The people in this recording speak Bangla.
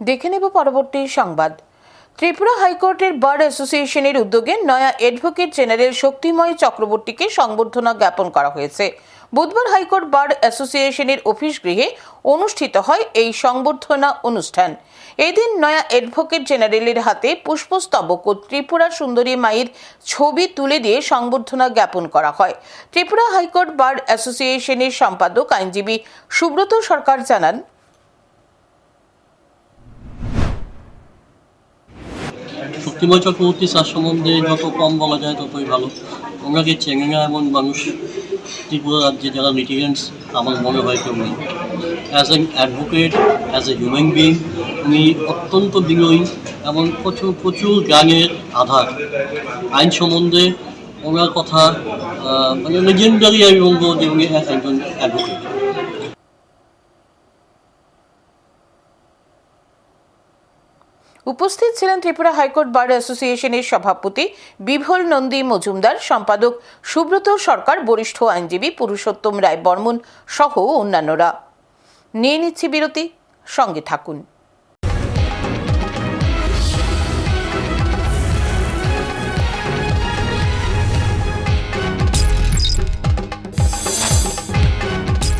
দেখে নেব পরবর্তী সংবাদ। ত্রিপুরা হাইকোর্টের বার অ্যাসোসিয়েশনের উদ্যোগে নয়া অ্যাডভোকেট জেনারেল শক্তিময় চক্রবর্তীকে সংবর্ধনা জ্ঞাপন করা হয়েছে। বুধবার হাইকোর্ট বার অ্যাসোসিয়েশনের অফিস গৃহে অনুষ্ঠিত হয় এই সংবর্ধনা অনুষ্ঠান। এদিন নয়া অ্যাডভোকেট জেনারেলের হাতে পুষ্পস্তবক ও ত্রিপুরা সুন্দরী মায়ের ছবি তুলে দিয়ে সংবর্ধনা জ্ঞাপন করা হয়। ত্রিপুরা হাইকোর্ট বার অ্যাসোসিয়েশনের সম্পাদক আইনজীবী সুব্রত সরকার জানান শক্তিময় চক্রবর্তী স্যার সম্বন্ধে যত কম বলা যায় ততই ভালো। ওনাকে চেনে না এমন মানুষ ত্রিপুরা রাজ্যে যারা লিটিগেন্টস আমার মনে হয় কেউ নেই। As an advocate as a human being উনি অত্যন্ত বিনয়ী এবং প্রচুর প্রচুর জ্ঞানের আধার। আইন সম্বন্ধে ওনার কথা মানে লেজেন্ডারি আমি বলব যে উনি একজন অ্যাডভোকেট উপস্থিত ছিলেন ত্রিপুরা হাইকোর্ট বার অ্যাসোসিয়েশনের সভাপতি বিভল নন্দী মজুমদার, সম্পাদক সুব্রত সরকার, বরিষ্ঠ আইনজীবী পুরুষোত্তম রায় বর্মন সহ অন্যান্যরা। নিয়ে নিচ্ছি বিরতি, সঙ্গে থাকুন।